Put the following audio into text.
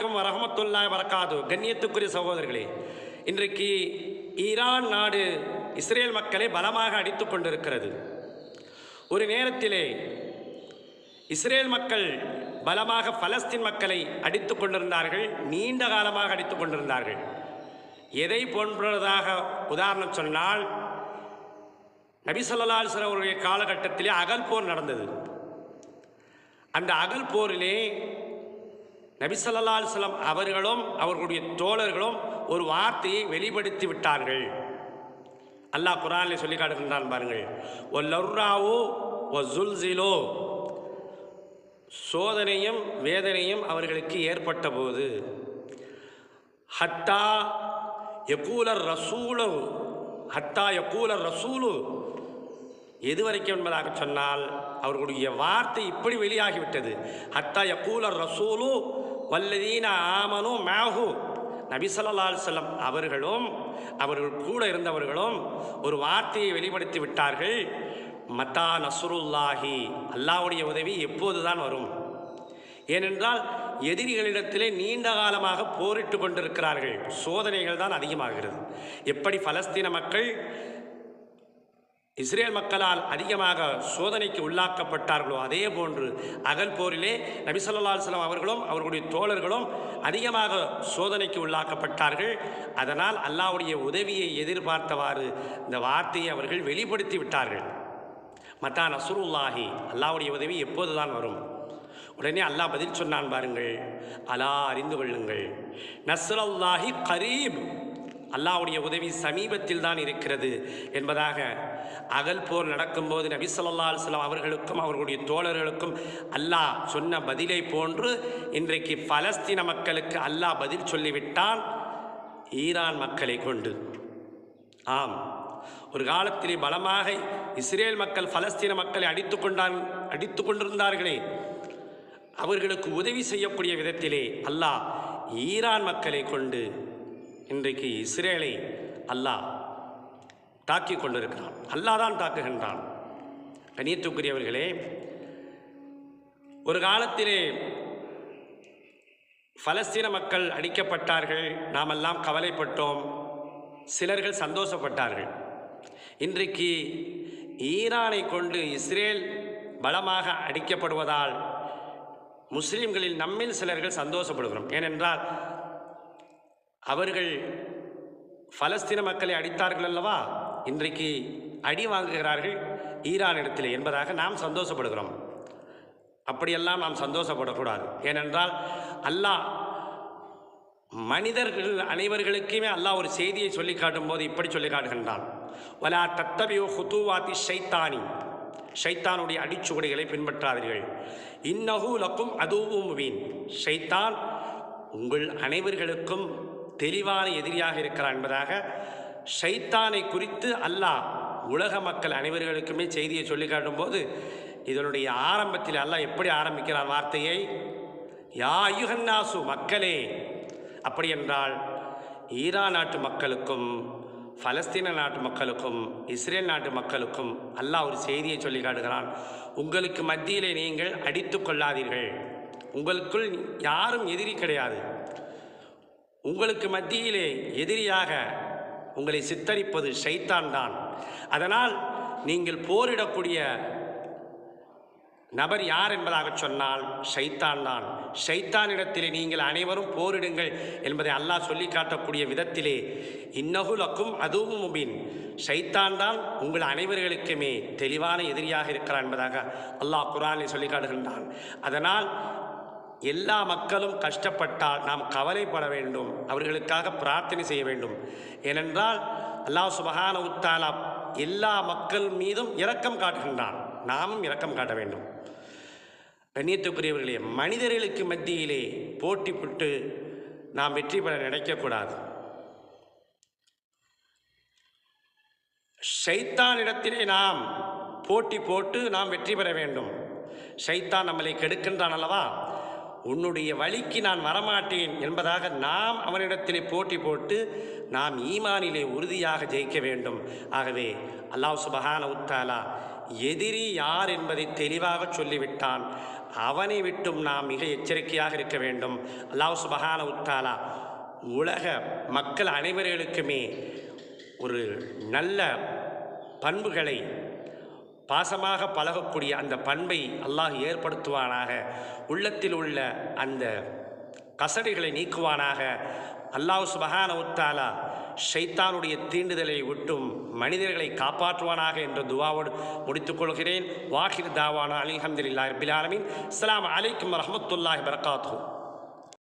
அலைக்கும் வரஹமத்துல்லாய் வரக்காது கண்ணியத்துக்குரிய சகோதரர்களே இன்றைக்கு ஈரான் நாடு இஸ்ரேல் மக்களை பலமாக அடித்துக் கொண்டிருக்கிறது. ஒரு நேரத்திலே இஸ்ரேல் மக்கள் பலமாக பலஸ்தீன் மக்களை அடித்துக் கொண்டிருந்தார்கள் நீண்ட காலமாக அடித்துக் கொண்டிருந்தார்கள். எதை போன்றதாக உதாரணம் சொன்னால் நபி ஸல்லல்லாஹு அவருடைய காலகட்டத்திலே அகல் போர் நடந்தது. அந்த அகல் போரிலே நபிசல்லால் ஸல்லல்லாஹு அவர்களும் அவர்களுடைய தோழர்களும் ஒரு வார்த்தையை வெளிப்படுத்தி விட்டார்கள். அல்லாஹ் குரானில் சொல்லி காட்டுகின்றான் பாருங்கள். ஒ லர்ராவோ ஒ ஜுல்சிலோ சோதனையும் வேதனையும் அவர்களுக்கு ஏற்பட்ட போது ஹத்தா எக்கூலர் ரசூலு ஹத்தா எக்கூலர் ரசூலு எது வரைக்கும் என்பதாக சொன்னால் அவர்களுடைய வார்த்தை இப்படி வெளியாகிவிட்டது. அத்தாய கூலர் ரசூலு வல்லதீன ஆமனு மேஹு. நபிசல்லால் செல்லம் அவர்களும் அவர்கள் கூட இருந்தவர்களும் ஒரு வார்த்தையை வெளிப்படுத்தி விட்டார்கள். மத்தா நசுருல்லாஹி அல்லாஹ்வுடைய உதவி எப்போதுதான் வரும். ஏனென்றால் எதிரிகளிடத்திலே நீண்ட காலமாக போரிட்டு கொண்டிருக்கிறார்கள். சோதனைகள் தான் அதிகமாகிறது. எப்படி பலஸ்தீன மக்கள் இஸ்ரேல் மக்களால் அதிகமாக சோதனைக்கு உள்ளாக்கப்பட்டார்களோ அதே போன்று அகல் போரிலே நபி ஸல்லல்லாஹு அவர்களும் அவர்களுடைய தோழர்களும் அதிகமாக சோதனைக்கு உள்ளாக்கப்பட்டார்கள். அதனால் அல்லாவுடைய உதவியை எதிர்பார்த்தவாறு இந்த வார்த்தையை அவர்கள் வெளிப்படுத்தி விட்டார்கள். மத்தா நசுருல்லாஹி அல்லாஹ்வுடைய உதவி எப்போதுதான் வரும்? உடனே அல்லாஹ் பதில் சொன்னான் பாருங்கள். அலா அறிந்து கொள்ளுங்கள். நசுரல்லாஹி கரீப். அல்லாவுடைய உதவி சமீபத்தில் தான் இருக்கிறது என்பதாக அகல் போர் நடக்கும்போது நபி சொல்லா அலுவலாம் அவர்களுக்கும் அவர்களுடைய தோழர்களுக்கும் அல்லாஹ் சொன்ன பதிலை போன்று இன்றைக்கு பலஸ்தீன மக்களுக்கு அல்லாஹ் பதில் சொல்லிவிட்டான் ஈரான் மக்களை கொண்டு. ஆம். ஒரு காலத்திலே பலமாக இஸ்ரேல் மக்கள் பலஸ்தீன மக்களை அடித்து கொண்டான் அடித்து கொண்டிருந்தார்களே. அவர்களுக்கு உதவி செய்யக்கூடிய விதத்திலே அல்லாஹ் ஈரான் மக்களை கொண்டு இன்றைக்கு இஸ்ரேலை அல்லாஹ் தாக்கி கொண்டிருக்கிறான். அல்லாஹ் தான் தாக்குகின்றான். கணியத்துக்குரியவர்களே ஒரு காலத்திலே பலஸ்தீன மக்கள் அடிக்கப்பட்டார்கள். நாமெல்லாம் கவலைப்பட்டோம். சிலர்கள் சந்தோஷப்பட்டார்கள். இன்றைக்கு ஈரானை கொண்டு இஸ்ரேல் பலமாக அடிக்கப்படுவதால் முஸ்லிம்களில் நம்மில் சிலர்கள் சந்தோஷப்படுகிறோம். ஏனென்றால் அவர்கள் பலஸ்தீன மக்களை அடித்தார்கள் அல்லவா? இன்றைக்கு அடி வாங்குகிறார்கள் ஈரானிடத்தில் என்பதாக நாம் சந்தோஷப்படுகிறோம். அப்படியெல்லாம் நாம் சந்தோஷப்படக்கூடாது. ஏனென்றால் அல்லாஹ் மனிதர்கள் அனைவர்களுக்குமே அல்லாஹ் ஒரு செய்தியை சொல்லி காட்டும் போது இப்படி சொல்லி காட்டுகின்றான். வலா தத்தபியோ ஹுத்துவாத்தி ஷைத்தானி. ஷைத்தானுடைய அடிச்சுவடிகளை பின்பற்றாதீர்கள். இன்னகு லக்கும் அதுவும் வீண் ஷைத்தான் உங்கள் அனைவர்களுக்கும் தெளிவான எதிரியாக இருக்கிறான் என்பதாக ஷைத்தானை குறித்து அல்லாஹ் உலக மக்கள் அனைவர்களுக்குமே செய்தியை சொல்லி காட்டும்போது இதனுடைய ஆரம்பத்தில் அல்லாஹ் எப்படி ஆரம்பிக்கிறான் வார்த்தையை? யா யுகன்னாசு மக்களே அப்படி என்றால் ஈரான் நாட்டு மக்களுக்கும் பலஸ்தீன நாட்டு மக்களுக்கும் இஸ்ரேல் நாட்டு மக்களுக்கும் அல்லாஹ் ஒரு செய்தியை சொல்லி காட்டுகிறான். உங்களுக்கு மத்தியிலே நீங்கள் அடித்து கொள்ளாதீர்கள். உங்களுக்குள் யாரும் எதிரி கிடையாது. உங்களுக்கு மத்தியிலே எதிரியாக உங்களை சித்தரிப்பது ஷைத்தான் தான் அதனால் நீங்கள் போரிடக்கூடிய நபர் யார் என்பதாக சொன்னால் ஷைத்தான் தான் ஷைத்தானிடத்திலே நீங்கள் அனைவரும் போரிடுங்கள் என்பதை அல்லாஹ் சொல்லி காட்டக்கூடிய விதத்திலே இன்னகுலக்கும் அதுவும் முபின். ஷைத்தான் தான் உங்கள் அனைவர்களுக்குமே தெளிவான எதிரியாக இருக்கிறான் என்பதாக அல்லாஹ் குரானில் சொல்லி காட்டுகின்றான் அதனால் எல்லா மக்களும் கஷ்டப்பட்டால் நாம் கவலைப்பட வேண்டும் அவர்களுக்காக பிரார்த்தனை செய்ய வேண்டும். ஏனென்றால் அல்லாஹ் சுபஹான உத்தாலா எல்லா மக்கள் மீதும் இரக்கம் காட்டுகின்றான். நாமும் இரக்கம் காட்ட வேண்டும். கண்ணியத்துக்குரியவர்களே மனிதர்களுக்கு மத்தியிலே போட்டி போட்டு நாம் வெற்றி பெற நினைக்கக்கூடாது. ஷைத்தானிடத்திலே நாம் போட்டி போட்டு நாம் வெற்றி பெற வேண்டும். ஷைத்தான் நம்மளை கெடுக்கின்றான் அல்லவா? உன்னுடைய வழிக்கு நான் வரமாட்டேன் என்பதாக நாம் அவனிடத்திலே போட்டி போட்டு நாம் ஈமானிலே உறுதியாக ஜெயிக்க வேண்டும். ஆகவே அல்லாஹ் சுபஹான உத்தாலா எதிரி யார் என்பதை தெளிவாக சொல்லிவிட்டான். அவனை விட்டும் நாம் மிக எச்சரிக்கையாக இருக்க வேண்டும். அல்லாஹ் சுபஹான உத்தாலா உலக மக்கள் அனைவர்களுக்குமே ஒரு நல்ல பண்புகளை பாசமாக பழகக்கூடிய அந்த பண்பை அல்லாஹ் ஏற்படுத்துவானாக. உள்ளத்தில் உள்ள அந்த கசடிகளை நீக்குவானாக. அல்லாஹ் சுபஹான உத்தாலா ஷைத்தானுடைய தீண்டுதலை விட்டும் மனிதர்களை காப்பாற்றுவானாக என்ற துவாவோடு முடித்துக் கொள்கிறேன். வாஹிர் தாவானா அலிஹம்துல்லா ரபில் ஆலமீன். அஸ்ஸலாமு அலைக்கும் ரஹமத்துல்லாஹி வரகாத்தூ